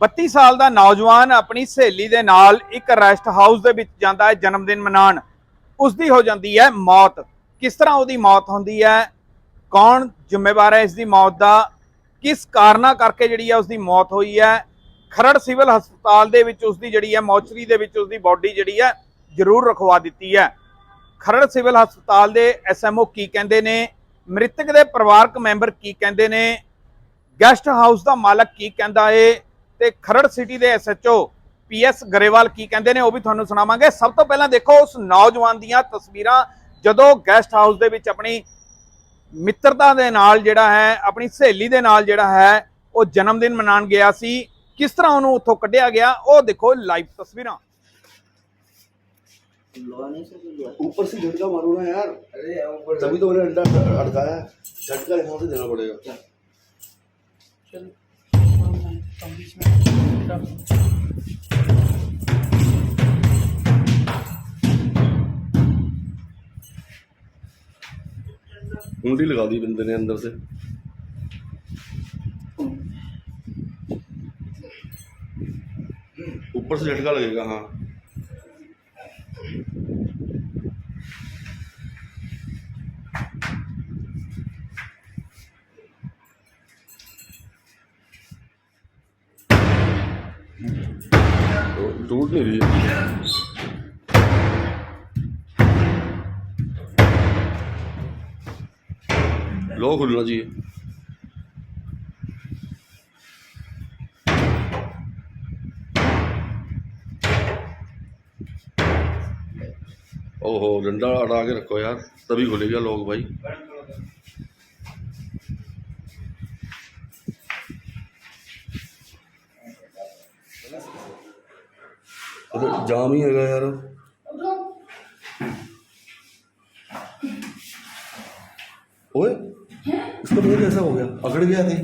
32 ਸਾਲ ਦਾ ਨੌਜਵਾਨ ਆਪਣੀ ਸਹੇਲੀ ਦੇ ਨਾਲ ਇੱਕ ਰੈਸਟ ਹਾਊਸ ਦੇ ਵਿੱਚ ਜਾਂਦਾ ਹੈ, ਜਨਮ ਦਿਨ ਮਨਾਉਣ। ਉਸ ਦੀ ਹੋ ਜਾਂਦੀ ਹੈ ਮੌਤ। ਕਿਸ ਤਰ੍ਹਾਂ ਉਹਦੀ ਮੌਤ ਹੁੰਦੀ ਹੈ? ਕੌਣ ਜ਼ਿੰਮੇਵਾਰ ਹੈ ਇਸ ਦੀ ਮੌਤ ਦਾ? ਕਿਸ ਕਾਰਨਾਂ ਕਰਕੇ ਜਿਹੜੀ ਹੈ ਉਸ ਦੀ ਮੌਤ ਹੋਈ ਹੈ? ਖਰੜ ਸਿਵਲ ਹਸਪਤਾਲ ਦੇ ਵਿੱਚ ਉਸ ਦੀ ਜਿਹੜੀ ਹੈ, ਮੌਚਰੀ ਦੇ ਵਿੱਚ ਉਸ ਦੀ ਬਾਡੀ ਜਿਹੜੀ ਹੈ, ਜ਼ਰੂਰ ਰਖਵਾ ਦਿੱਤੀ ਹੈ। ਖਰੜ ਸਿਵਲ ਹਸਪਤਾਲ ਦੇ ਐਸਐਮਓ ਕੀ ਕਹਿੰਦੇ ਨੇ? ਮ੍ਰਿਤਕ ਦੇ ਪਰਿਵਾਰਕ ਮੈਂਬਰ ਕੀ ਕਹਿੰਦੇ ਨੇ? ਗੈਸਟ ਹਾਊਸ ਦਾ ਮਾਲਕ ਕੀ ਕਹਿੰਦਾ ਏ? ਤੇ ਖਰੜ ਸਿਟੀ ਦੇ ਐਸਐਚਓ ਪੀਐਸ ਗਰੇਵਾਲ ਕੀ ਕਹਿੰਦੇ ਨੇ ਉਹ ਵੀ ਤੁਹਾਨੂੰ ਸੁਣਾਵਾਂਗੇ ਸਭ ਤੋਂ ਪਹਿਲਾਂ ਦੇਖੋ ਉਸ ਨੌਜਵਾਨ ਦੀਆਂ ਤਸਵੀਰਾਂ ਜਦੋਂ ਗੈਸਟ ਹਾਊਸ ਦੇ ਵਿੱਚ ਆਪਣੀ ਮਿੱਤਰਤਾ ਦੇ ਨਾਲ ਜਿਹੜਾ ਹੈ ਆਪਣੀ ਸਹੇਲੀ ਦੇ ਨਾਲ ਜਿਹੜਾ ਹੈ ਉਹ ਜਨਮ ਦਿਨ ਮਨਾਉਣ ਗਿਆ ਸੀ ਕਿਸ ਤਰ੍ਹਾਂ ਉਹਨੂੰ ਉੱਥੋਂ ਕੱਢਿਆ ਗਿਆ ਉਹ ਦੇਖੋ ਲਾਈਵ ਤਸਵੀਰਾਂ लोहा नहीं सर लोहा ऊपर से झटका मारो ना यार अरे ऊपर तभी तो मैंने अंडा अटकाया झटका यहाँ से देना पड़ेगा कुंडी लगा दी बंदे ने अंदर से ऊपर से झटका लगेगा हाँ तो टूट नहीं रही है। लो खुलना चाहिए। ओहो, डंडा अड़ा के रखो यार, तभी खुलेगा लोग भाई। अरे जाम ही हैगा यार ओए इसका मुंह कैसा हो गया अकड़ गया थे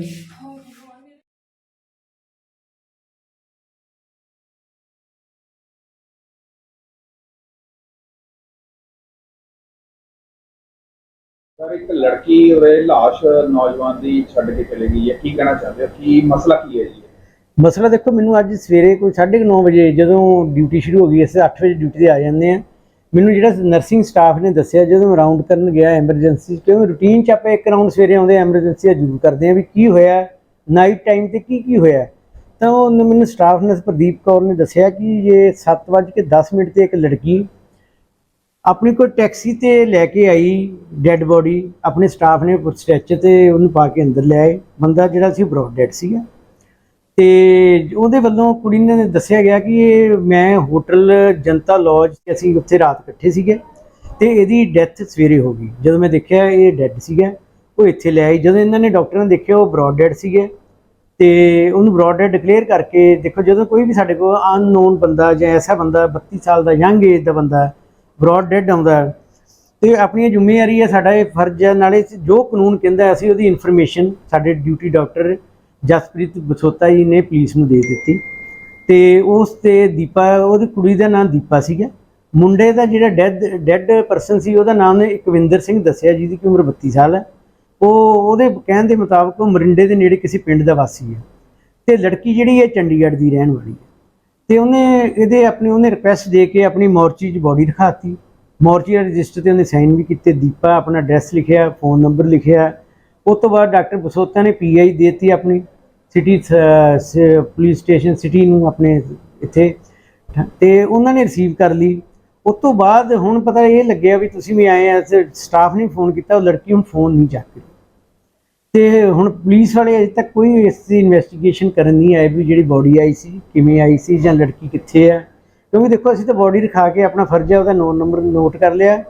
ਸਰ ਇੱਕ ਲੜਕੀ ਉਰੇ ਲਾਸ਼ ਨੌਜਵਾਨ ਦੀ ਛੱਡ ਕੇ ਚਲੇ ਗਈ ਹੈ ਕੀ ਕਹਿਣਾ ਚਾਹੁੰਦੇ ਹੋ ਕੀ ਮਸਲਾ ਕੀ ਹੈ ਜੀ ਮਸਲਾ ਦੇਖੋ, ਮੈਨੂੰ ਅੱਜ ਸਵੇਰੇ ਕੋਈ 9:30 ਵਜੇ ਜਦੋਂ ਡਿਊਟੀ ਸ਼ੁਰੂ ਹੋ ਗਈ, ਅਸੀਂ 8 ਵਜੇ ਡਿਊਟੀ ਤੇ ਆ ਜਾਂਦੇ ਆ ਮੈਨੂੰ ਜਿਹੜਾ ਨਰਸਿੰਗ ਸਟਾਫ ਨੇ ਦੱਸਿਆ, ਜਦੋਂ ਮੈਂ ਰਾਉਂਡ ਕਰਨ ਗਿਆ ਐਮਰਜੈਂਸੀ ਕਿਉਂਕਿ ਰੂਟੀਨ ਚ ਆਪਾਂ ਇੱਕ ਰਾਉਂਡ ਸਵੇਰੇ ਆਉਂਦੇ ਐਮਰਜੈਂਸੀ ਦਾ ਜ਼ਰੂਰ ਕਰਦੇ ਆ ਵੀ ਕੀ ਹੋਇਆ ਨਾਈਟ ਟਾਈਮ ਤੇ ਕੀ ਕੀ ਹੋਇਆ। ਤਾਂ ਉਹਨੇ ਮੈਨੂੰ ਸਟਾਫ ਨਰਸ ਪ੍ਰਦੀਪ ਕੌਰ ਨੇ ਦੱਸਿਆ ਕਿ ਇਹ 7:10 ਮਿੰਟ ਤੇ ਇੱਕ ਲੜਕੀ ਆਪਣੀ ਕੋਈ ਟੈਕਸੀ ਤੇ ਲੈ ਕੇ ਆਈ ਡੈੱਡ ਬੋਡੀ ਆਪਣੇ ਸਟਾਫ ਨੇ ਸਟ੍ਰੈਚ ਤੇ ਉਹਨੂੰ ਪਾ ਕੇ ਅੰਦਰ ਲੈ ਆਏ। ਬੰਦਾ ਜਿਹੜਾ ਸੀ ਬ੍ਰੌਡ ਡੈਡ ਸੀਗਾ। ਤੇ ਉਹਦੇ ਵੱਲੋਂ ਕੁੜੀ ਨੇ ਦੱਸਿਆ ਗਿਆ ਕਿ ਇਹ ਮੈਂ ਹੋਟਲ ਜਨਤਾ ਲੌਜ ਤੇ ਅਸੀਂ ਉੱਥੇ ਰਾਤ ਇਕੱਠੇ ਸੀਗੇ ਤੇ ਇਹਦੀ ਡੈਥ ਸਵੇਰੇ ਹੋ ਗਈ। ਜਦੋਂ ਮੈਂ ਦੇਖਿਆ ਇਹ ਡੈੱਡ ਸੀਗਾ ਉਹ ਇੱਥੇ ਲੈ ਆਈ। ਜਦੋਂ ਇਹਨਾਂ ਨੇ ਡਾਕਟਰਾਂ ਨੇ ਦੇਖਿਆ ਉਹ ਬ੍ਰੌਡ ਡੈਡ ਸੀਗੇ ਤੇ ਉਹਨੂੰ ਬ੍ਰੌਡ ਡੈਡ ਡਿਕਲੇਅਰ ਕਰਕੇ ਦੇਖੋ ਜਦੋਂ ਕੋਈ ਵੀ ਸਾਡੇ ਕੋਲ ਅਨਨੋਨ ਬੰਦਾ ਜਾਂ ਐਸਾ ਬੰਦਾ 32 ਸਾਲ ਦਾ ਯੰਗ ਏਜ ਦਾ ਬੰਦਾ ਬ੍ਰੌਡ ਡੈਡ ਆਉਂਦਾ ਹੈ, ਤੇ ਆਪਣੀ ਜ਼ਿੰਮੇਵਾਰੀ ਹੈ ਸਾਡਾ ਇਹ ਫਰਜ਼ ਹੈ। ਨਾਲੇ ਜੋ ਕਾਨੂੰਨ ਕਹਿੰਦਾ ਅਸੀਂ ਉਹਦੀ ਇਨਫੋਰਮੇਸ਼ਨ ਸਾਡੇ ਡਿਊਟੀ ਡਾਕਟਰ ਜਸਪ੍ਰੀਤ ਬਸੋਤਾ ਜੀ ਨੇ ਪੁਲਿਸ ਨੂੰ ਦੇ ਦਿੱਤੀ ਤੇ ਉਸ ਤੇ ਦੀਪਾ, ਉਹਦੀ ਕੁੜੀ ਦਾ ਨਾਮ ਦੀਪਾ ਸੀਗਾ। ਮੁੰਡੇ ਦਾ ਜਿਹੜਾ ਡੈਡ ਡੈਡ ਪਰਸਨ ਸੀ, ਉਹਦਾ ਨਾਮ ਨੇ ਇਕਵਿੰਦਰ ਸਿੰਘ ਦੱਸਿਆ ਜਿਹਦੀ ਕਿ ਉਮਰ 32 ਸਾਲ ਹੈ। ਉਹ, ਉਹਦੇ ਕਹਿਣ ਦੇ ਮੁਤਾਬਕ ਉਹ ਮਰਿੰਡੇ ਦੇ ਨੇੜੇ ਕਿਸੇ ਪਿੰਡ ਦਾ ਵਾਸੀ ਹੈ। ਤੇ ਲੜਕੀ ਜਿਹੜੀ ਹੈ ਚੰਡੀਗੜ੍ਹ ਦੀ ਰਹਿਣ ਵਾਲੀ ਹੈ। ਤੇ ਉਹਨੇ ਇਹਦੇ ਆਪਣੀ, ਉਹਨੇ ਰਿਕੁਐਸਟ ਦੇ ਕੇ ਆਪਣੀ ਮੋਰਚੀ 'ਚ ਬੋਡੀ ਰਖਾਤੀ। ਮੋਰਚੀ ਦਾ ਰਜਿਸਟਰ ਤੇ ਉਹਨੇ ਸਾਈਨ ਵੀ ਕੀਤੇ। ਦੀਪਾ ਆਪਣਾ ਐਡਰੈਸ ਲਿਖਿਆ ਫੋਨ ਨੰਬਰ ਲਿਖਿਆ। ਉਸ ਤੋਂ ਬਾਅਦ ਡਾਕਟਰ ਬਸੋਤਾ ਨੇ ਪੀਆਈ ਦੇਤੀ ਆਪਣੀ ਸਿਟੀ ਪੁਲਿਸ ਸਟੇਸ਼ਨ ਸਿਟੀ ਨੂੰ ਆਪਣੇ ਇੱਥੇ। ਤੇ ਉਹਨਾਂ ਨੇ ਰਿਸੀਵ ਕਰ ਲਈ। ਉਸ ਤੋਂ ਬਾਅਦ ਹੁਣ ਪਤਾ ਇਹ ਲੱਗਿਆ ਵੀ ਤੁਸੀਂ ਵੀ ਆਏ ਆ ਸਟਾਫ ਨੇ ਫੋਨ ਕੀਤਾ, ਉਹ ਲੜਕੀ ਹੁਣ ਫੋਨ ਨਹੀਂ ਚੱਕ ਰਹੀ। ਤੇ ਹੁਣ ਪੁਲਿਸ ਵਾਲੇ ਅਜੇ ਤੱਕ ਕੋਈ ਇਸ ਦੀ ਇਨਵੈਸਟੀਗੇਸ਼ਨ ਕਰਨ ਨਹੀਂ ਆਏ ਵੀ ਜਿਹੜੀ ਬੋਡੀ ਆਈ ਸੀ, ਕਿਵੇਂ ਆਈ ਸੀ, ਜਾਂ ਲੜਕੀ ਕਿੱਥੇ ਆ। ਕਿਉਂਕਿ ਦੇਖੋ, ਅਸੀਂ ਤਾਂ ਬੋਡੀ ਰਖਾ ਕੇ ਆਪਣਾ ਫਰਜ਼ ਹੈ ਉਹਦਾ ਨੋਟ ਨੰਬਰ ਨੋਟ ਕਰ ਲਿਆ।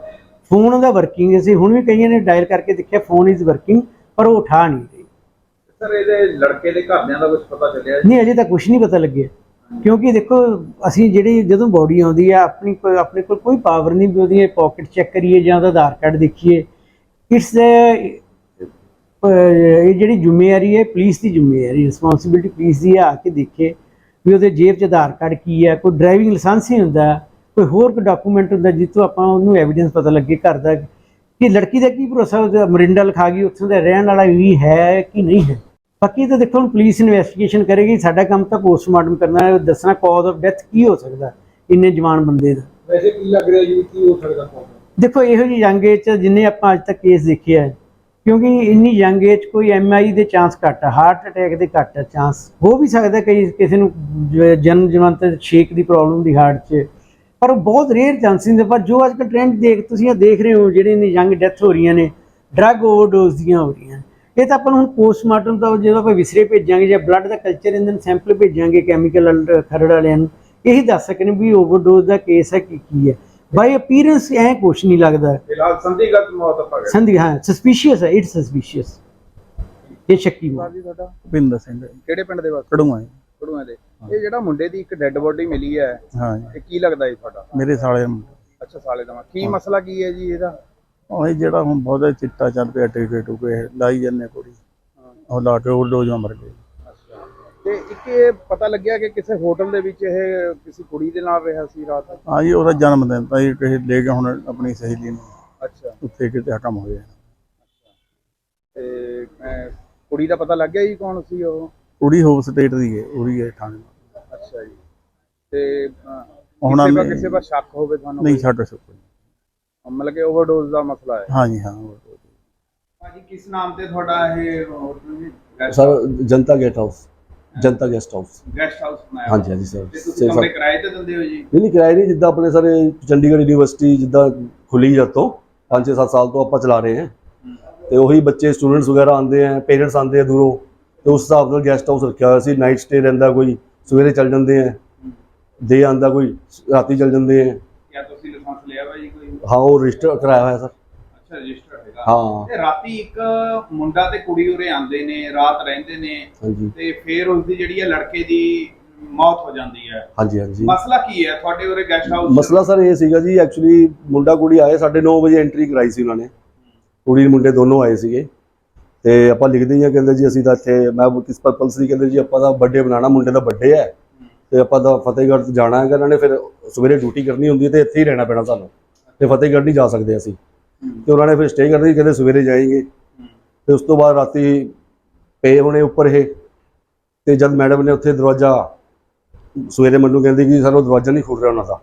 ਫੋਨ ਉਹਦਾ ਵਰਕਿੰਗ ਸੀ ਹੁਣ ਵੀ ਕਈਆਂ ਨੇ ਡਾਇਲ ਕਰਕੇ ਦੇਖਿਆ ਫੋਨ ਇਜ਼ ਵਰਕਿੰਗ ਪਰ ਉਹ ਉਠਾ ਨਹੀਂ ਰਹੀ। ਸਰ ਇਹਦੇ ਲੜਕੇ ਦੇ ਘਰਦਿਆਂ ਦਾ ਕੁਝ ਪਤਾ ਚੱਲਿਆ ਨਹੀਂ ਅਜੇ ਤਾਂ ਕੁਝ ਨਹੀਂ ਪਤਾ ਲੱਗਿਆ। ਕਿਉਂਕਿ ਦੇਖੋ ਅਸੀਂ ਜਿਹੜੀ ਜਦੋਂ ਬੋਡੀ ਆਉਂਦੀ ਆ ਆਪਣੀ ਕੋਈ ਆਪਣੇ ਕੋਲ ਕੋਈ ਪਾਵਰ ਨਹੀਂ ਵੀ ਉਹਦੀ ਪਾਕਟ ਚੈੱਕ ਕਰੀਏ ਜਾਂ ਉਹਦਾ ਆਧਾਰ ਕਾਰਡ ਦੇਖੀਏ। ਇਟਸ ਇਹ ਜਿਹੜੀ ਜ਼ਿੰਮੇਵਾਰੀ ਹੈ ਪੁਲਿਸ ਦੀ ਜ਼ਿੰਮੇਵਾਰੀ ਰਿਸਪੌਂਸਿਬਿਲਟੀ ਪੁਲਿਸ ਦੀ ਹੈ ਆ ਕੇ ਦੇਖੇ ਵੀ ਉਹਦੇ ਜੇਬ 'ਚ ਆਧਾਰ ਕਾਰਡ ਕੀ ਹੈ ਕੋਈ ਡਰਾਈਵਿੰਗ ਲਾਇਸੈਂਸ ਹੀ ਹੁੰਦਾ ਕੋਈ ਹੋਰ ਕੋਈ ਡਾਕੂਮੈਂਟ ਹੁੰਦਾ ਜਿੱਥੋਂ ਆਪਾਂ ਉਹਨੂੰ ਐਵੀਡੈਂਸ ਪਤਾ ਲੱਗੇ ਘਰ ਦਾ ਕਿ ਲੜਕੀ ਦਾ ਕੀ ਭਰੋਸਾ ਉਹ ਮਰਿੰਡਾ ਲਿਖਾ ਗਈ ਉੱਥੋਂ ਦਾ ਰਹਿਣ ਵਾਲਾ ਵੀ ਹੈ ਕਿ ਨਹੀਂ ਹੈ? ਬਾਕੀ ਤਾਂ ਦੇਖੋ ਹੁਣ ਪੁਲਿਸ ਇਨਵੈਸਟੀਗੇਸ਼ਨ ਕਰੇਗੀ ਸਾਡਾ ਕੰਮ ਤਾਂ ਪੋਸਟਮਾਰਟਮ ਕਰਨਾ ਹੈ। ਦੱਸਣਾ ਕਾਜ਼ ਆਫ ਡੈਥ ਕੀ ਹੋ ਸਕਦਾ ਇੰਨੇ ਜਵਾਨ ਬੰਦੇ ਦਾ? ਵੈਸੇ ਕੀ ਲੱਗ ਰਿਹਾ ਜੀ ਕੀ ਹੋ ਸਕਦਾ? ਦੇਖੋ ਇਹੋ ਜਿਹੀ ਯੰਗ ਏਜ ਚ ਜਿੰਨੇ ਆਪਾਂ ਅੱਜ ਤੱਕ ਕੇਸ ਦੇਖੇ ਆ ਕਿਉਂਕਿ ਇੰਨੀ ਯੰਗ ਏਜ ਕੋਈ ਐਮਆਈ ਦੇ ਚਾਂਸ ਘੱਟ ਆ ਹਾਰਟ ਅਟੈਕ ਦੇ ਘੱਟ ਆ ਚਾਂਸ ਹੋ ਵੀ ਸਕਦਾ ਕਈ ਕਿਸੇ ਨੂੰ ਜ- ਜਨਮ ਜਨਮਤ ਛੇਕ ਦੀ ਪ੍ਰੋਬਲਮ ਦੀ ਹਾਰਟ 'ਚ। ਪਰ ਉਹ ਬਹੁਤ ਰੇਅਰ ਚਾਂਸਿਸ ਨੇ ਪਰ ਜੋ ਅੱਜ ਕੱਲ੍ਹ ਟ੍ਰੈਂਡ ਦੇਖ ਤੁਸੀਂ ਇਹ ਦੇਖ ਰਹੇ ਹੋ ਜਿਹੜੇ ਇੰਨੀ ਯੰਗ ਡੈਥ ਹੋ ਰਹੀਆਂ ਨੇ ਡਰੱਗ ਓਵਰਡੋਜ਼ ਦੀਆਂ ਹੋ ਰਹੀਆਂ ਇਹ ਤਾਂ ਆਪਾਂ ਨੂੰ ਹੁਣ ਪੋਸਟਮਾਰਟਮ ਦਾ ਜਦੋਂ ਆਪਾਂ ਵਿਸਰੇ ਭੇਜਾਂਗੇ ਜਾਂ ਬਲੱਡ ਦਾ ਕਲਚਰ ਇਹਨਾਂ ਨੂੰ ਸੈਂਪਲ ਭੇਜਾਂਗੇ ਕੈਮੀਕਲ ਖਰੜ ਵਾਲਿਆਂ ਨੂੰ ਇਹੀ ਦੱਸ ਸਕਣ ਵੀ ਓਵਰਡੋਜ਼ ਦਾ ਕੇਸ ਹੈ ਕੀ ਕੀ ਹੈ। ਬਾਈ ਅਪੀਅਰੈਂਸ ਐ ਕੁਛ ਨਹੀਂ ਲੱਗਦਾ। ਫਿਲਹਾਲ ਸੰਦੀਗਤ ਮੌਤ ਆਪਾਂ ਸੰਦਿ ਹਾਂ ਸਸਪੀਸ਼ੀਅਸ ਹੈ ਇਟਸ ਸਸਪੀਸ਼ੀਅਸ ਇਹ ਸ਼ੱਕੀ ਮੌਤ। ਜੀ ਤੁਹਾਡਾ ਭਿੰਦਰ ਸਿੰਘ। ਕਿਹੜੇ ਪਿੰਡ ਦੇ ਵਾਸੀ? ਕੜੂਆ ਕੜੂਆਂ ਦੇ। ਇਹ ਜਿਹੜਾ ਮੁੰਡੇ ਦੀ ਇੱਕ ਡੈੱਡ ਬੋਡੀ ਮਿਲੀ ਹੈ ਹਾਂ ਜੀ। ਇਹ ਕੀ ਲੱਗਦਾ ਜੀ ਤੁਹਾਡਾ? ਮੇਰੇ ਸਾਲੇ ਨੂੰ ਅੱਛਾ ਸਾਲੇ ਦਾ ਕੀ ਮਸਲਾ ਕੀ ਹੈ ਜੀ ਇਹਦਾ? ਉਹ ਇਹ ਜਿਹੜਾ ਹੁਣ ਬਹੁਤਾ ਚਿੱਟਾ ਚੱਲ ਪਿਆ ਟੀਕੇ ਟੂਕੇ ਲਾਈ ਜਾਂਦੇ ਕੁੜੀ। ਉਹ ਲਾ ਕੇ ਉਹ ਡੋਜ ਮਰ ਗਏ। ਅੱਛਾ। ਤੇ ਇੱਕ ਇਹ ਪਤਾ ਲੱਗਿਆ ਕਿ ਕਿਸੇ ਹੋਟਲ ਦੇ ਵਿੱਚ ਇਹ ਕਿਸੇ ਕੁੜੀ ਦੇ ਨਾਲ ਰਿਹਾ ਸੀ ਰਾਤ? ਹਾਂ ਜੀ ਉਹਦਾ ਜਨਮ ਦਿਨ ਤਾਂ ਇਹ ਕਿਸੇ ਲੈ ਕੇ ਹੁਣ ਆਪਣੀ ਸਹੇਲੀ ਨੂੰ ਅੱਛਾ। ਉੱਥੇ ਕਿਤੇ ਹਕਮ ਹੋਇਆ। ਤੇ ਅਹ, ਕੁੜੀ ਦਾ ਪਤਾ ਲੱਗ ਗਿਆ ਜੀ ਕੌਣ ਸੀ ਉਹ? ਉੜੀ ਹੋਮ ਸਟੇਟ ਦੀ ਹੈ ਉੜੀ ਹੈ ਥਾਣੇ ਅੱਛਾ ਜੀ। ਤੇ ਹੁਣ ਕਿਸੇ ਕਿਸੇ ਵਾਰ ਸ਼ੱਕ ਹੋਵੇ ਤੁਹਾਨੂੰ ਨਹੀਂ ਛੱਡ ਸਕੋ ਮਤਲਬ ਕਿ ਓਵਰਡੋਜ਼ ਦਾ ਮਸਲਾ ਹੈ। ਹਾਂਜੀ ਹਾਂ ਭਾਜੀ ਕਿਸ ਨਾਮ ਤੇ ਤੁਹਾਡਾ ਇਹ sir Janta guest house Janta guest house guest house ਬਣਾਇਆ ਹਾਂਜੀ ਹਾਂਜੀ ਸਰ। ਤੁਸੀਂ ਕਿਰਾਏ ਤੇ ਦਿੰਦੇ ਹੋ ਜੀ? ਨਹੀਂ ਨਹੀਂ ਕਿਰਾਏ ਨਹੀਂ ਜਿੱਦਾਂ ਆਪਣੇ ਸਾਰੇ ਚੰਡੀਗੜ੍ਹ ਯੂਨੀਵਰਸਿਟੀ ਜਿੱਦਾਂ ਖੁੱਲੀ ਜਦ ਤੋਂ 5-6 ਸਾਲ ਤੋਂ ਆਪਾਂ ਚਲਾ ਰਹੇ ਹਾਂ। ਤੇ ਉਹੀ ਬੱਚੇ ਸਟੂਡੈਂਟਸ ਵਗੈਰਾ ਆਉਂਦੇ ਆ ਪੇਰੈਂਟਸ ਆਉਂਦੇ ਆ ਦੂਰੋਂ। ਤੇ ਉਸ ਹਿਸਾਬ ਨਾਲ ਗੈਸਟ ਹਾਊਸ ਰੱਖਿਆ ਹੋਇਆ ਸੀ। ਨਾਈਟ ਸਟੇ ਰਹਿੰਦਾ ਕੋਈ ਸਵੇਰੇ ਚੱਲ ਜਾਂਦੇ ਆ। ਦੇ ਆਂਦਾ ਕੋਈ ਰਾਤੀ ਚੱਲ ਜਾਂਦੇ ਆ। ਕਿਆ ਤੁਸੀਂ ਲਾਇਸੈਂਸ ਲਿਆ ਵਾ ਜੀ ਕੋਈ? ਹਾਂ ਉਹ ਰਜਿਸਟਰ ਕਰਾਇਆ ਹੋਇਆ ਸਰ। ਅੱਛਾ ਰਜਿਸਟਰ ਹੈਗਾ। ਹਾਂ। ਤੇ ਰਾਤੀ ਇੱਕ ਮੁੰਡਾ ਤੇ ਕੁੜੀ ਉਰੇ ਆਉਂਦੇ ਨੇ ਰਾਤ ਰਹਿੰਦੇ ਨੇ। ਤੇ ਫਿਰ ਉਸ ਦੀ ਜਿਹੜੀ ਹੈ ਲੜਕੇ ਦੀ ਮੌਤ ਹੋ ਜਾਂਦੀ ਹੈ। ਹਾਂਜੀ ਹਾਂਜੀ। ਮਸਲਾ ਕੀ ਹੈ? ਤੁਹਾਡੇ ਉਰੇ ਗੈਸਟ ਹਾਊਸ ਮਸਲਾ ਸਰ ਇਹ ਸੀਗਾ ਜੀ ਐਕਚੁਅਲੀ ਮੁੰਡਾ ਕੁੜੀ ਆਏ 9:30 ਵਜੇ ਐਂਟਰੀ ਕਰਾਈ ਸੀ ਉਹਨਾਂ ਨੇ। ਕੁੜੀ ਮੁੰਡੇ ਦੋਨੋਂ ਆਏ ਸੀਗੇ। ਤੇ ਆਪਾਂ ਲਿਖਦੇ ਹੀ ਆ, ਕਹਿੰਦੇ ਜੀ ਅਸੀਂ ਤਾਂ ਇੱਥੇ, ਮੈਂ ਕਿਸ ਪਰਪਸ ਲਈ ਕਹਿੰਦੇ ਜੀ ਆਪਾਂ ਦਾ ਬਰਥਡੇ ਬਣਾਉਣਾ, ਮੁੰਡੇ ਦਾ ਬਰਥਡੇ ਹੈ। ਤੇ ਆਪਾਂ ਤਾਂ ਫਤਿਹਗੜ੍ਹ ਤੋਂ ਜਾਣਾ ਹੈਗਾ ਇਹਨਾਂ ਨੇ ਫਿਰ ਸਵੇਰੇ ਡਿਊਟੀ ਕਰਨੀ ਹੁੰਦੀ ਹੈ ਤੇ ਇੱਥੇ ਹੀ ਰਹਿਣਾ ਪੈਣਾ ਸਾਨੂੰ। ਤੇ ਫਤਿਹਗੜ੍ਹ ਨਹੀਂ ਜਾ ਸਕਦੇ ਅਸੀਂ। ਤੇ ਉਹਨਾਂ ਨੇ ਫਿਰ ਸਟੇ ਕਰਨੀ, ਕਹਿੰਦੇ ਸਵੇਰੇ ਜਾਏਂਗੇ। ਤੇ ਉਸ ਤੋਂ ਬਾਅਦ ਰਾਤੀ ਪਏ ਹੋਣੇ ਉੱਪਰ ਇਹ। ਤੇ ਜਦ ਮੈਡਮ ਨੇ ਉੱਥੇ ਦਰਵਾਜ਼ਾ, ਸਵੇਰੇ ਮੈਨੂੰ ਕਹਿੰਦੀ ਕਿ ਸਰ ਉਹ ਦਰਵਾਜ਼ਾ ਨਹੀਂ ਖੁੱਲ ਰਿਹਾ ਉਹਨਾਂ ਦਾ।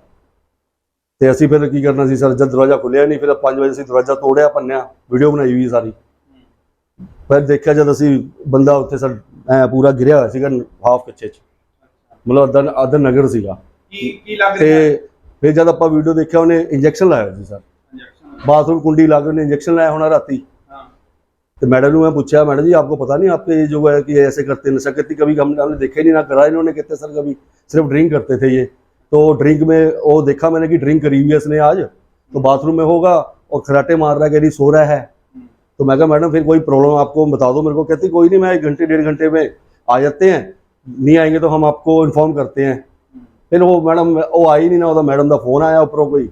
ਤੇ ਅਸੀਂ ਫਿਰ ਕੀ ਕਰਨਾ ਸੀ, ਸਰ, ਜਦ ਦਰਵਾਜ਼ਾ ਖੁੱਲਿਆ ਨਹੀਂ, ਫਿਰ 5 ਵਜੇ ਅਸੀਂ ਦਰਵਾਜ਼ਾ ਤੋੜਿਆ, ਭੰਨਿਆ ਵੀਡੀਓ ਬਣਾਈ ਹੋਈ ਸਾਰੀ। ਫਿਰ ਦੇਖਿਆ ਜਦ ਅਸੀਂ ਬੰਦਾ ਉੱਥੇ ਸਰ ਐ ਪੂਰਾ ਗਿਰਿਆ ਹੋਇਆ ਸੀਗਾ ਹਾਫ ਕੱਚੇ ਚ ਮਤਲਬ ਅੱਧਾ ਅੱਧਾ ਨਗਰ ਸੀਗਾ ਕੀ ਕੀ ਲੱਗ ਰਿਹਾ ਤੇ ਫਿਰ ਜਦ ਆਪਾਂ ਵੀਡੀਓ ਦੇਖਿਆ ਉਹਨੇ ਇੰਜੈਕਸ਼ਨ ਲਾਇਆ ਸੀ ਸਰ ਇੰਜੈਕਸ਼ਨ बाथरूम कुंडी ला के उन्हें इंजेक्शन लाया होना राती हाँ तो मैडम ने मैं पूछा मैडम जी आपको पता नहीं आपके ये जो है कि ये ऐसे करते हैं नशा करती कभी हमने हमने देखा ही नहीं ना करा इन्होंने कहते सर कभी सिर्फ ड्रिंक करते थे ये तो ड्रिंक में वो देखा मैंने कि ड्रिंक करी हुई है इसने आज तो बाथरूम में होगा और खराटे मार रहा है कह रही सो रहा है तो मैं कहा मैडम फिर कोई प्रॉब्लम आपको बता दो मेरे को। कहती कोई नहीं मैं एक घंटे डेढ़ घंटे में आ जाते हैं। नहीं आएँगे तो हम आपको इन्फॉर्म करते हैं। फिर वो मैडम वो आई नहीं ना ਉਹਦਾ ਮੈਡਮ ਦਾ ਫੋਨ ਆਇਆ ਉੱਪਰੋਂ ਕੋਈ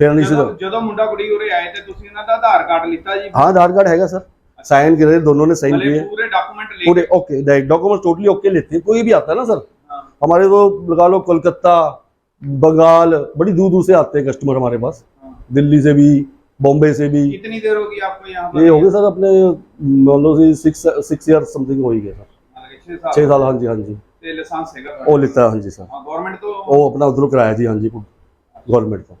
ਫਿਰ ਨਹੀਂ ਸੀ ਜਦੋਂ ਮੁੰਡਾ ਕੁੜੀ ਉਰੇ ਆਏ ਤੇ ਤੁਸੀਂ ਇਹਨਾਂ ਦਾ ਆਧਾਰ ਕਾਰਡ ਲਿੱਤਾ ਜੀ ਹਾਂ ਆਧਾਰ ਕਾਰਡ ਹੈਗਾ ਸਰ ਸਾਈਨ ਕਰੇ ਦੋਨੋਂ ਨੇ ਸਾਈਨ किए पूरे डॉक्यूमेंट ले पूरे ओके डॉक्यूमेंट टोटली ओके लेते हैं। कोई भी आता है ना सर? हमारे तो लगा लो कोलकाता बंगाल बड़ी दूर दूर से आते हैं कस्टमर हमारे पास। दिल्ली से भी बॉम्बे से भी कितनी देर होगी आपको यहाँ पर ये हो गए सर अपने मान लो सिक्स सिक्स ईयर समथिंग हो ही गए सर छह साल छः साल हाँ जी हाँ जी ਤੇ ਲਾਇਸੈਂਸ ਹੈਗਾ वो लेता है हाँ जी सर ਹਾਂ ਗਵਰਨਮੈਂਟ ਤੋਂ वो अपना उधरों कराया जी हाँ जी गवर्नमेंट को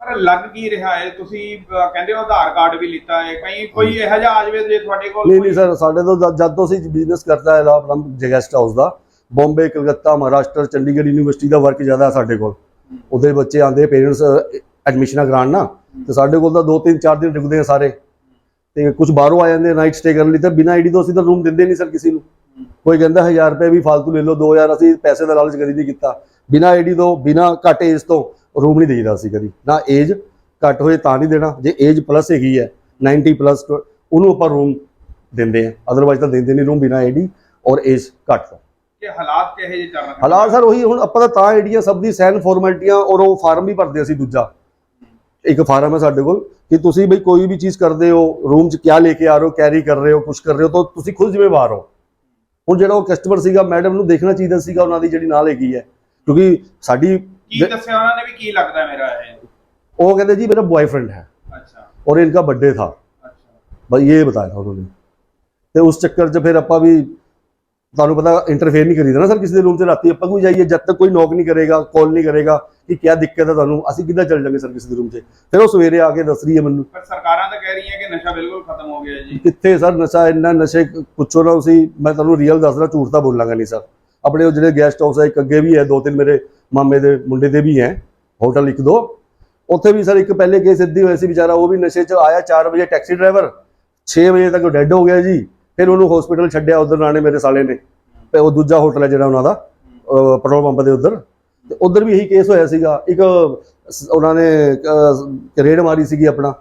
ਪਰ ਲੱਗ ਕੀ ਰਿਹਾ ਹੈ ਤੁਸੀਂ ਅਹ, ਕਹਿੰਦੇ ਹੋ ਆਧਾਰ ਕਾਰਡ ਵੀ ਲਿੱਤਾ ਹੈ ਕਈ ਕੋਈ ਇਹੋ ਜਿਹਾ ਆ ਜਾਵੇ ਜੇ ਤੁਹਾਡੇ ਕੋਲ ਨਹੀਂ ਕੋਈ- ਨਹੀਂ ਸਰ ਸਾਡੇ ਤੋਂ ਜਦ- ਜਦ ਤੋਂ ਅਸੀਂ ਬਿਜ਼ਨਸ ਕਰਦਾ ਹੈ ਆਪਣਾ ਗੈਸਟ ਹਾਊਸ ਦਾ ਬੰਬੇ ਕਲਕੱਤਾ ਮਹਾਰਾਸ਼ਟਰ ਚੰਡੀਗੜ੍ਹ ਯੂਨੀਵਰਸਿਟੀ ਦਾ ਵਰਕ ਜ਼ਿਆਦਾ ਹੈ ਸਾਡੇ ਕੋਲ ਉਹਦੇ ਬੱਚੇ ਆਉਂਦੇ ਪੇਰੈਂਟਸ ਐਡਮਿਸ਼ਨਾਂ ਕਰਾਉਣ ਨਾ ਤੇ ਸਾਡੇ ਕੋਲ ਤਾਂ ਦੋ ਤਿੰਨ ਚਾਰ ਦਿਨ ਰੁਕਦੇ ਆ ਸਾਰੇ। ਤੇ ਕੁਝ ਬਾਹਰੋਂ ਆ ਜਾਂਦੇ ਨਾਈਟ ਸਟੇ ਕਰਨ ਲਈ। ਤਾਂ ਬਿਨਾਂ ਆਈਡੀ ਤੋਂ ਅਸੀਂ ਤਾਂ ਰੂਮ ਦਿੰਦੇ ਨਹੀਂ ਸਰ ਕਿਸੇ ਨੂੰ। ਕੋਈ ਕਹਿੰਦਾ 1000 ਰੁਪਏ ਵੀ ਫालतू ਲੈ ਲਓ 2000 ਅਸੀਂ ਪੈਸੇ ਦਾ ਲਾਲਚ ਕਦੀ ਨਹੀਂ ਕੀਤਾ। ਬਿਨਾਂ ਆਈਡੀ ਤੋਂ ਬਿਨਾਂ ਘੱਟ ਏਜ ਤੋਂ ਰੂਮ ਨਹੀਂ ਦੇਈਦਾ ਅਸੀਂ ਕਦੀ। ਨਾ ਏਜ ਘੱਟ ਹੋਏ ਤਾਂ ਨਹੀਂ ਦੇਣਾ। ਜੇ ਏਜ ਪਲੱਸ ਹੈਗੀ ਹੈ 90 ਪਲੱਸ ਉਹਨੂੰ ਆਪਾਂ ਰੂਮ ਦਿੰਦੇ ਆ। ਅਦਰਵਾਈਜ਼ ਤਾਂ ਦਿੰਦੇ ਨਹੀਂ ਰੂਮ ਬਿਨਾਂ ਆਈਡੀ ਔਰ ਏਜ ਘੱਟ ਤੋਂ। ਕਿ ਹਾਲਾਤ ਕਿਹੋ ਜਿਹੇ ਚੱਲ ਰਹੇ? ਹਾਲਾਤ ਸਰ ਉਹੀ ਹੁਣ ਆਪਾਂ ਤਾਂ ਤਾਂ ਆਈਡੀਆਂ ਸਭ ਦੀ ਸੈਨ ਫਾਰਮੈਲਿਟੀਆਂ ਔਰ ਉਹ ਫਾਰਮ ਵੀ ਭਰਦੇ ਅਸੀਂ ਦੂਜਾ। ਇੱਕ ਫਾਰਮ ਹੈ ਸਾਡੇ ਕੋਲ ਕਿ ਤੁਸੀਂ ਬਈ ਕੋਈ ਵੀ ਚੀਜ਼ ਕਰਦੇ ਹੋ ਰੂਮ 'ਚ ਕੀ ਲੈ ਕੇ ਆ ਰਹੇ ਹੋ ਕੈਰੀ ਕਰ ਰਹੇ ਹੋ ਕੁਝ ਕਰ ਰਹੇ ਹੋ ਤਾਂ ਤੁਸੀਂ ਖੁਦ ਜ਼ਿੰਮੇਵਾਰ ਹੋ। ਹੁਣ ਜਿਹੜਾ ਉਹ ਕਸਟਮਰ ਸੀਗਾ ਮੈਡਮ ਨੂੰ ਦੇਖਣਾ ਚਾਹੀਦਾ ਸੀਗਾ ਉਹਨਾਂ ਦੀ ਜਿਹੜੀ ਨਾਲ ਹੈਗੀ ਹੈ। ਕਿਉਂਕਿ ਸਾਡੀ ਕੀ ਦੱਸਿਆ ਉਹਨਾਂ ਨੇ ਵੀ ਕੀ ਲੱਗਦਾ ਮੇਰਾ ਇਹ? ਉਹ ਕਹਿੰਦੇ ਜੀ ਮੇਰਾ ਬॉयਫ੍ਰੈਂਡ ਹੈ। ਅੱਛਾ। ਔਰ ਇਨਕਾ ਬਰਥਡੇ ਥਾ। ਅੱਛਾ। ਬਈ ਇਹ ਬਤਾਇਆ ਉਹਨਾਂ ਨੇ। ਤੇ ਉਸ ਚੱਕਰ 'ਚ ਫਿਰ ਆਪਾਂ ਵੀ ਤੁਹਾਨੂੰ ਪਤਾ ਇੰਟਰਫੇਅਰ ਨਹੀਂ ਕਰੀਦਾ ਨਾ ਸਰ ਕਿਸੇ ਦੇ ਰੂਮ 'ਚ ਰਾਤੀ। ਆਪਾਂ ਕੋਈ ਜਾਈਏ? ਜਦ ਤੱਕ ਕੋਈ ਨੌਕ ਨਹੀਂ ਕਰੇਗਾ ਕਾਲ ਨਹੀਂ ਕਰੇਗਾ ਕਿ ਕੀ ਦਿੱਕਤ ਹੈ ਤੁਹਾਨੂੰ ਅਸੀਂ ਕਿੱਦਾਂ ਚੱਲ ਜਾਵਾਂਗੇ ਸਰ ਕਿਸੇ ਦੇ ਰੂਮ 'ਚ? ਫਿਰ ਉਹ ਸਵੇਰੇ ਆ ਕੇ ਦੱਸ ਰਹੀ ਹੈ ਮੈਨੂੰ। ਪਰ ਸਰਕਾਰਾਂ ਤਾਂ ਕਹਿ ਰਹੀਆਂ ਕਿ ਨਸ਼ਾ ਬਿਲਕੁਲ ਖਤਮ ਹੋ ਗਿਆ ਜੀ। ਕਿੱਥੇ ਸਰ ਨਸ਼ਾ? ਇੰਨਾ ਨਸ਼ੇ ਪੁੱਛੋ ਨਾ ਤੁਸੀਂ। ਮੈਂ ਤੁਹਾਨੂੰ ਰੀਅਲ ਦੱਸਦਾ ਝੂਠ ਤਾਂ ਬੋਲਾਂਗਾ ਨਹੀਂ ਸਰ। ਆਪਣੇ ਉਹ ਜਿਹੜੇ ਗੈਸਟ ਹਾਊਸ ਹੈ ਇੱਕ ਅੱਗੇ ਵੀ ਹੈ ਦੋ ਤਿੰਨ ਮੇਰੇ ਮਾਮੇ ਦੇ ਮੁੰਡੇ ਦੇ ਵੀ ਹੈ। ਹੋਟਲ ਇੱਕ ਦੋ। ਉੱਥੇ ਵੀ ਸਰ ਇੱਕ ਪਹਿਲੇ ਕੇਸ ਸਿੱਧੀ ਹੋਇਆ ਸੀ ਵਿਚਾਰਾ ਉਹ ਵੀ ਨਸ਼ੇ 'ਚ ਆਇਆ 4 ਵਜੇ ਟੈਕਸੀ ਡਰਾਈਵਰ 6 ਵਜੇ ਤੱਕ ਡੈੱਡ ਹੋ ਗਿਆ ਜੀ। ਫਿਰ ਉਹਨੂੰ ਹਸਪੀਟਲ ਛੱਡਿਆ ਉਧਰ ਨਾਲੇ ਮੇਰੇ ਸਾਲੇ ਨੇ। ਤੇ ਉਹ ਦੂਜਾ ਹੋਟਲ ਹੈ ਜਿਹੜਾ ਉਹਨਾਂ ਦਾ ਪੈਟਰੋਲ ਪੰਪ ਦੇ ਉਧਰ। ਤੇ ਉਧਰ ਵੀ ਇਹੀ ਕੇਸ ਹੋਇਆ ਸੀਗਾ। ਇੱਕ ਉਹਨਾਂ ਨੇ ਰੇਡ ਮਾਰੀ ਸੀਗੀ ਆਪਣਾ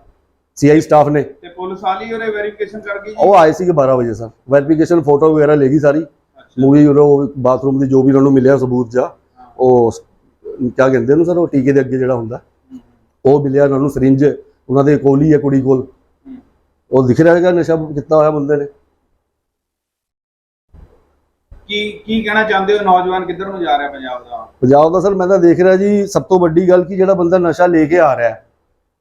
ਸੀਆਈ ਸਟਾਫ ਨੇ। ਤੇ ਪੁਲਿਸ ਵਾਲੀ ਉਹਨੇ ਵੈਰੀਫਿਕੇਸ਼ਨ ਕਰ ਗਈ ਉਹ ਆਏ ਸੀਗੇ 12 ਵਜੇ ਸਰ। ਵੈਰੀਫਿਕੇਸ਼ਨ ਫੋਟੋ ਵਗੈਰਾ ਲੈ ਗਈ ਸਾਰੀ। ਮੂਵੀ ਉਹ ਬਾਥਰੂਮ ਦੀ ਜੋ ਵੀ ਉਹਨਾਂ ਨੂੰ ਮਿਲਿਆ ਸਬੂਤ ਜਾ ਉਹ ਕਿਆ ਕਹਿੰਦੇ ਉਹਨੂੰ ਸਰ ਉਹ ਟੀਕੇ ਦੇ ਅੱਗੇ ਜਿਹੜਾ ਹੁੰਦਾ। ਉਹ ਮਿਲਿਆ ਉਹਨਾਂ ਨੂੰ ਸਰਿੰਜ ਉਹਨਾਂ ਦੇ ਕੋਲ ਹੀ ਹੈ ਕੁੜੀ ਕੋਲ। ਉਹ ਦਿਖ ਰਿਹਾ ਹੈਗਾ ਨਸ਼ਾ ਕੀਤਾ ਹੋਇਆ ਬੰਦੇ ਨੇ। ਕੀ ਕੀ ਕਹਿਣਾ ਚਾਹੁੰਦੇ ਹੋ? ਨੌਜਵਾਨ ਕਿੱਧਰ ਨੂੰ ਜਾ ਰਿਹਾ ਪੰਜਾਬ ਦਾ? ਪੰਜਾਬ ਦਾ ਸਰ ਮੈਂ ਤਾਂ ਦੇਖ ਰਿਹਾ ਜੀ ਸਭ ਤੋਂ ਵੱਡੀ ਗੱਲ ਕਿ ਜਿਹੜਾ ਬੰਦਾ ਨਸ਼ਾ ਲੈ ਕੇ ਆ ਰਿਹਾ ਹੈ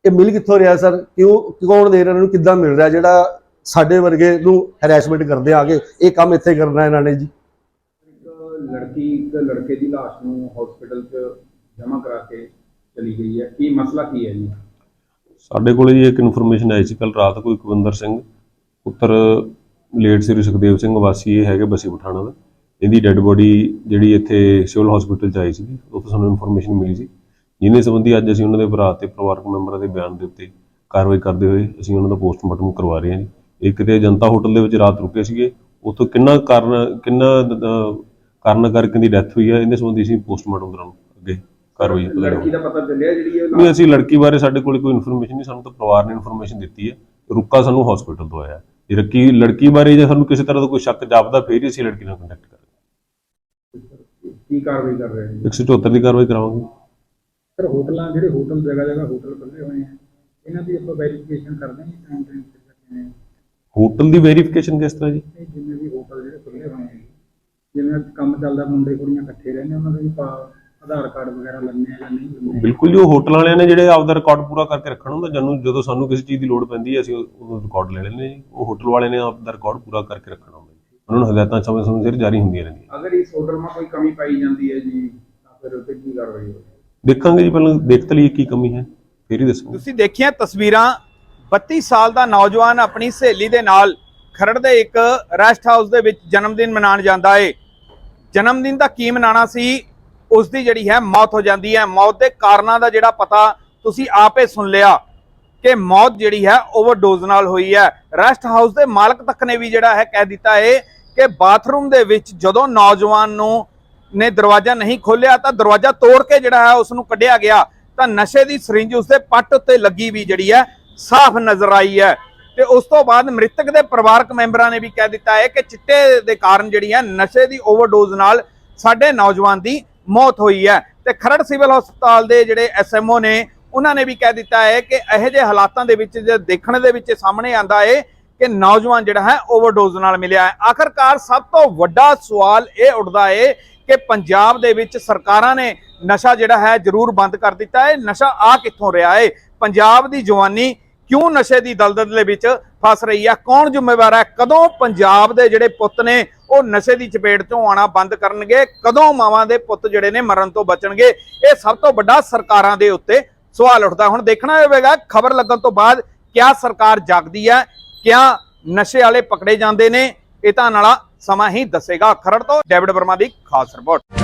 ਇਹ ਮਿਲ ਕਿੱਥੋਂ ਰਿਹਾ ਸਰ? ਕਿਉਂ ਕੌਣ ਦੇ ਰਿਹਾ? ਇਹਨਾਂ ਕਿੱਦਾਂ ਮਿਲ ਰਿਹਾ? ਜਿਹੜਾ ਸਾਡੇ ਵਰਗੇ ਨੂੰ ਹੈਰੈਸਮੈਂਟ ਕਰਦੇ ਆ ਆ ਕੇ ਇਹ ਕੰਮ ਇੱਥੇ ਕਰਨਾ ਇਹਨਾਂ ਨੇ ਜੀ। ਇੱਕ ਲੜਕੀ ਇੱਕ ਲੜਕੇ ਦੀ ਲਾਸ਼ ਨੂੰ ਹਸਪੀਟਲ 'ਚ ਜਮ੍ਹਾਂ ਕਰਾ ਕੇ ਚਲੀ ਗਈ ਹੈ। ਕੀ ਮਸਲਾ ਕੀ ਹੈ ਜੀ? ਸਾਡੇ ਕੋਲੇ ਜੀ ਇੱਕ ਇਨਫੋਰਮੇਸ਼ਨ ਆਈ ਸੀ ਕੱਲ ਰਾਤ ਕੋਈ ਕੁਵਿੰਦਰ ਸਿੰਘ ਪੁੱਤਰ ਲੇਟ ਸ੍ਰੀ ਸੁਖਦੇਵ ਸਿੰਘ ਵਾਸੀ ਇਹ ਹੈਗੇ ਬਸੀ ਪਠਾਣਾ ਦਾ। ਇਹਦੀ ਡੈੱਡ ਬੋਡੀ ਜਿਹੜੀ ਇੱਥੇ ਸਿਵਲ ਹਸਪੀਟਲ ਚ ਆਈ ਸੀ ਉੱਥੋਂ ਸਾਨੂੰ ਇਨਫੋਰਮੇਸ਼ਨ ਮਿਲੀ ਸੀ। ਜਿਹਨੇ ਸੰਬੰਧੀ ਅੱਜ ਅਸੀਂ ਉਹਨਾਂ ਦੇ ਭਰਾ ਤੇ ਪਰਿਵਾਰਕ ਮੈਂਬਰਾਂ ਦੇ ਬਿਆਨ ਦੇ ਉੱਤੇ ਕਾਰਵਾਈ ਕਰਦੇ ਹੋਏ ਅਸੀਂ ਉਹਨਾਂ ਦਾ ਪੋਸਟਮਾਰਟਮ ਕਰਵਾ ਰਹੇ ਹਾਂ ਜੀ। ਇਹ ਕਿਤੇ ਜਨਤਾ ਹੋਟਲ ਦੇ ਵਿੱਚ ਰਾਤ ਰੁਕੇ ਸੀਗੇ ਉੱਥੋਂ ਕਿੰਨਾ ਕਾਰਨ ਕਿੰਨਾ ਕਾਰਨ ਕਰਕੇ ਦੀ ਡੈਥ ਹੋਈ ਹੈ ਇਹਦੇ ਸੰਬੰਧੀ ਅਸੀਂ ਪੋਸਟਮਾਰਟਮ ਦੌਰਾਨ ਅੱਗੇ ਕਾਰਵਾਈ ਲੜਕੀ ਦਾ ਪਤਾ ਚੱਲਿਆ ਜਿਹੜੀ ਇਹ ਨਹੀਂ ਅਸੀਂ ਲੜਕੀ ਬਾਰੇ ਸਾਡੇ ਕੋਲ ਕੋਈ ਇਨਫੋਰਮੇਸ਼ਨ ਨਹੀਂ ਸਾਨੂੰ ਤਾਂ ਪਰਿਵਾਰ ਨੇ ਇਨਫੋਰਮੇਸ਼ਨ ਦਿੱਤੀ ਹੈ। ਰੁੱਕਾ ਸਾਨੂੰ ਹਸਪੀਟਲ ਤੋਂ ਆਇਆ। ਜੇ ਲੜਕੀ ਲੜਕੀ ਬਾਰੇ ਜੇ ਸਾਨੂੰ ਕਿਸੇ ਤਰ੍ਹਾਂ ਦਾ ਕੋਈ ਸ਼ੱਕ ਜਾਪਦਾ ਫੇਰ ਹੀ ਅਸੀਂ ਲੜਕੀ ਨਾਲ ਕੰਟੈਕਟ ਕਰਾਂਗੇ। ਕੀ ਕਾਰਵਾਈ ਕਰ ਰਹੇ ਨੇ? 174 ਦੀ ਕਾਰਵਾਈ ਕਰਾਵਾਂਗੇ। ਸਰ ਹੋਟਲਾਂ ਜਿਹੜੇ ਹੋਟਲ ਜਗ੍ਹਾ ਜਗ੍ਹਾ ਹੋਟਲ ਖੁੱਲੇ ਹੋਏ ਆ ਇਹਨਾਂ ਦੀ ਆਪਾਂ ਵੈਰੀਫਿਕੇਸ਼ਨ ਕਰਦੇ ਹਾਂ ਟਾਈਮ ਟਾਈਮ ਤੇ ਕਰਦੇ ਹਾਂ। ਹੋਟਲ ਦੀ ਵੈਰੀਫਿਕੇਸ਼ਨ ਕਿਸ ਤਰ੍ਹਾਂ ਜੀ? ਇਹ ਜਿੰਨੇ ਵੀ ਹੋਟਲ ਜਿਹੜੇ ਖੁੱਲੇ ਹੋਏ ਆ ਜਿਵੇਂ ਕੰਮ ਚੱਲਦਾ ਮੁੰਡੇ ਕੁੜੀਆਂ ਇਕੱਠੇ ਰਹਿੰਦੇ ਉਹਨਾਂ ਦੇ ਵੀ ਪਾ- ਆਧਾਰ ਕਾਰਡ ਵਗੈਰਾ ਆ ਜਾਂ ਨਹੀਂ ਲੈਣੇ ਬਿਲਕੁਲ ਜੀ ਉਹ ਹੋਟਲ ਵਾਲਿਆਂ ਨੇ ਜਿਹੜੇ ਆਪਦਾ ਰਿਕਾਰਡ ਪੂਰਾ ਕਰਕੇ ਰੱਖਣਾ ਹੁੰਦਾ ਜਦੋਂ ਜਦੋਂ ਸਾਨੂੰ ਕਿਸੇ ਚੀਜ਼ ਦੀ ਲੋੜ ਪੈਂਦੀ ਹੈ ਅਸੀਂ ਉਹ ਰਿਕਾਰਡ ਲੈ ਲੈਂਦੇ ਹਾਂ ਜੀ। ਉਹ ਹੋਟਲ ਵਾਲੇ ਨੇ ਆਪਦਾ ਰਿਕਾਰਡ ਪੂਰਾ ਕਰਕੇ ਰੱਖਣਾ ਉਹਨਾਂ ਨੂੰ ਹਦਾਇਤਾਂ ਸਮੇਂ ਸਮੇਂ ਸਿਰ ਜਾਰੀ ਹੁੰਦੀਆਂ ਰਹਿੰਦੀਆਂ। ਅਗਰ ਇਸ ਹੋਟਲ 'ਮਾ ਕੋਈ ਕਮੀ ਪਾਈ ਜਾਂਦੀ ਹੈ ਜੀ ਤਾਂ ਫਿਰ ਉੱਤੇ ਕੀ ਕਾਰਵਾਈ ਹੋਵੇਗੀ? ਦੇਖਾਂਗੇ ਜੀ ਪਹਿਲਾਂ ਦੇਖ ਤਾਂ ਲਈਏ ਕੀ ਕਮੀ ਹੈ ਫੇਰ ਹੀ ਦੱਸਾਂਗੇ। ਤੁਸੀਂ ਦੇਖੀਆਂ ਤਸਵੀਰਾਂ 32 ਸਾਲ ਦਾ ਨੌਜਵਾਨ ਆਪਣੀ ਸਹੇਲੀ ਦੇ ਨਾਲ ਖਰੜ ਦੇ ਇੱਕ ਰੈਸਟ ਹਾਊਸ ਦੇ ਵਿੱਚ ਜਨਮ ਦਿਨ ਮਨਾਉਣ ਜਾਂਦਾ ਏ। ਜਨਮ ਦਿਨ ਦਾ ਕੀ ਮਨਾਣਾ ਸੀ ਉਸ ਦੀ ਜਿਹੜੀ ਹੈ ਮੌਤ ਹੋ ਜਾਂਦੀ ਹੈ। ਮੌਤ ਦੇ ਕਾਰਨਾਂ ਦਾ ਜਿਹੜਾ ਪਤਾ ਤੁਸੀਂ ਆਪੇ ਸੁਣ ਲਿਆ। ਕਿ ਮੌਤ ਜਿਹੜੀ ਹੈ ਓਵਰਡੋਜ਼ ਨਾਲ ਹੋਈ ਹੈ। ਰੈਸਟ ਹਾਊਸ ਦੇ ਮਾਲਕ ਤੱਕ ਨੇ ਵੀ ਜਿਹੜਾ ਹੈ ਕਹਿ ਦਿੱਤਾ ਹੈ ਕਿ ਬਾਥਰੂਮ ਦੇ ਵਿੱਚ ਜਦੋਂ ਨੌਜਵਾਨ ਨੂੰ ਨੇ ਦਰਵਾਜ਼ਾ ਨਹੀਂ ਖੋਲ੍ਹਿਆ ਤਾਂ ਦਰਵਾਜ਼ਾ ਤੋੜ ਕੇ ਜਿਹੜਾ ਹੈ ਉਸ ਨੂੰ ਕੱਢਿਆ ਗਿਆ। ਤਾਂ ਨਸ਼ੇ ਦੀ ਸਰਿੰਜ ਉਸਦੇ ਪੱਟ ਉੱਤੇ ਲੱਗੀ ਵੀ ਜਿਹੜੀ ਹੈ, ਸਾਫ਼ ਨਜ਼ਰ ਆਈ ਹੈ। ਤੇ ਉਸ ਤੋਂ ਬਾਅਦ ਮ੍ਰਿਤਕ ਦੇ ਪਰਿਵਾਰਕ ਮੈਂਬਰਾਂ ਨੇ ਵੀ ਕਹਿ ਦਿੱਤਾ ਹੈ ਕਿ ਚਿੱਟੇ ਦੇ ਕਾਰਨ ਜਿਹੜੀ ਹੈ, ਨਸ਼ੇ ਦੀ ਓਵਰਡੋਜ਼ ਨਾਲ ਸਾਡੇ ਨੌਜਵਾਨ ਦੀ ਮੌਤ ਹੋਈ ਹੈ। ਤੇ ਖਰੜ ਸਿਵਲ ਹਸਪਤਾਲ ਦੇ ਜਿਹੜੇ ਐਸਐਮਓ ਨੇ ਉਹਨਾਂ ਨੇ ਵੀ ਕਹਿ ਦਿੱਤਾ ਹੈ ਕਿ ਇਹੋ ਜਿਹੇ ਹਾਲਾਤਾਂ ਦੇ ਵਿੱਚ ਜੇ ਦੇਖਣ ਦੇ ਵਿੱਚ ਸਾਹਮਣੇ ਆਂਦਾ ਹੈ ਕਿ ਨੌਜਵਾਨ ਜਿਹੜਾ ਹੈ ਓਵਰਡੋਜ਼ ਨਾਲ ਮਿਲਿਆ ਹੈ। ਆਖਰਕਾਰ ਸਭ ਤੋਂ ਵੱਡਾ ਸਵਾਲ ਇਹ ਉੱਠਦਾ ਹੈ ਕਿ ਪੰਜਾਬ ਦੇ ਵਿੱਚ ਸਰਕਾਰਾਂ ਨੇ ਨਸ਼ਾ ਜਿਹੜਾ ਹੈ ਜ਼ਰੂਰ ਬੰਦ ਕਰ ਦਿੱਤਾ ਹੈ। ਨਸ਼ਾ ਆ ਕਿੱਥੋਂ ਰਿਹਾ ਹੈ? ਪੰਜਾਬ ਦੀ ਜਵਾਨੀ ਕਿਉਂ ਨਸ਼ੇ ਦੀ ਦਲਦਲ ਦੇ ਵਿੱਚ ਫਸ ਰਹੀ ਹੈ? ਕੌਣ ਜ਼ਿੰਮੇਵਾਰ ਹੈ? ਕਦੋਂ ਪੰਜਾਬ ਦੇ ਜਿਹੜੇ ਪੁੱਤ ਨੇ ਉਹ ਨਸ਼ੇ ਦੀ ਚਪੇਟ ਤੋਂ ਆਉਣਾ ਬੰਦ ਕਰਨਗੇ? ਕਦੋਂ ਮਾਵਾਂ ਦੇ ਪੁੱਤ ਜਿਹੜੇ ਨੇ ਮਰਨ ਤੋਂ ਬਚਣਗੇ? ਇਹ ਸਭ ਤੋਂ ਵੱਡਾ ਸਰਕਾਰਾਂ ਦੇ ਉੱਤੇ ਸਵਾਲ ਉੱਠਦਾ। ਹੁਣ ਦੇਖਣਾ ਹੋਵੇਗਾ, ਖਬਰ ਲੱਗਣ ਤੋਂ ਬਾਅਦ ਕਿਆ ਸਰਕਾਰ ਜਾਗਦੀ ਹੈ, ਕਿਆ ਨਸ਼ੇ ਵਾਲੇ ਪਕੜੇ ਜਾਂਦੇ ਨੇ, ਇਹ ਤਾਂ ਨਾਲਾ ਸਮਾਂ ਹੀ ਦੱਸੇਗਾ। ਖਰੜ ਤੋਂ ਡੇਵਿਡ ਵਰਮਾ ਦੀ ਖਾਸ ਰਿਪੋਰਟ।